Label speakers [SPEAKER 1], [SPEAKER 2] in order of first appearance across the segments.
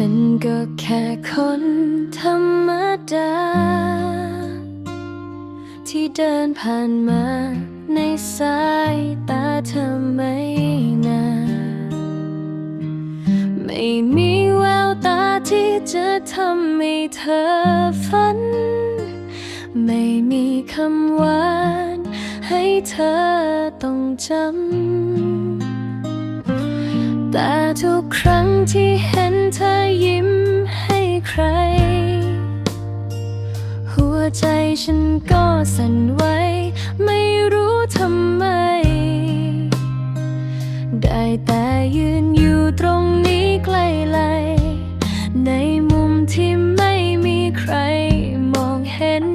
[SPEAKER 1] ฉันก็แค่คนธรรมดา ที่เดินผ่านมาในสายตาเธอไม่นานไม่มีแววตาที่จะทำให้เธอฝัน ไม่มีคำหวานให้เธอต้องจำแต่ทุกครั้งที่เห็น เธอยิ้มให้ใคร หัวใจฉันก็สั่นไหวไม่รู้ทำไม ได้แต่ยืนอยู่ตรงนี้ไกลๆในมุมที่ไม่มีใครมองเห็น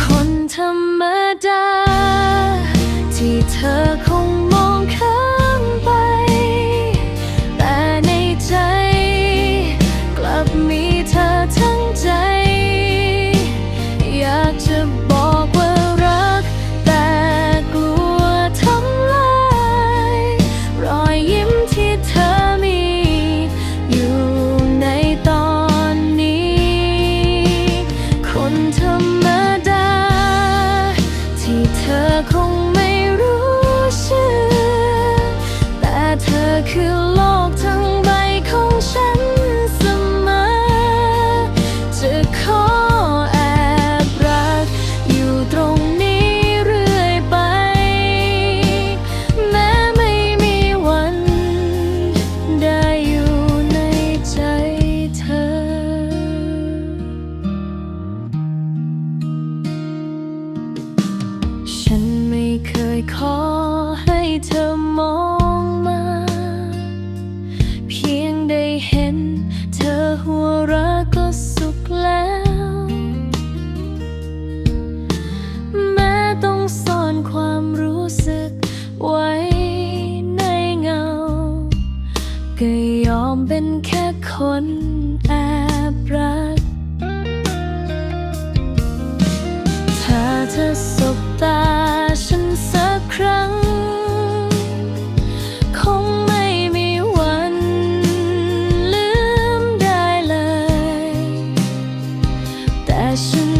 [SPEAKER 1] คนธรรม คือโลกทั้งใบของฉันเสมอ จะขอแอบรัก อยู่ตรงนี้เรื่อยไป แม้ไม่มีวันได้อยู่ในใจเธอ ฉันไม่เคยขอให้เธอมอง เป็นแค่คนแอบรัก ถ้าเธอสบตาฉันสักครั้ง คงไม่มีวันลืมได้เลย แต่ฉัน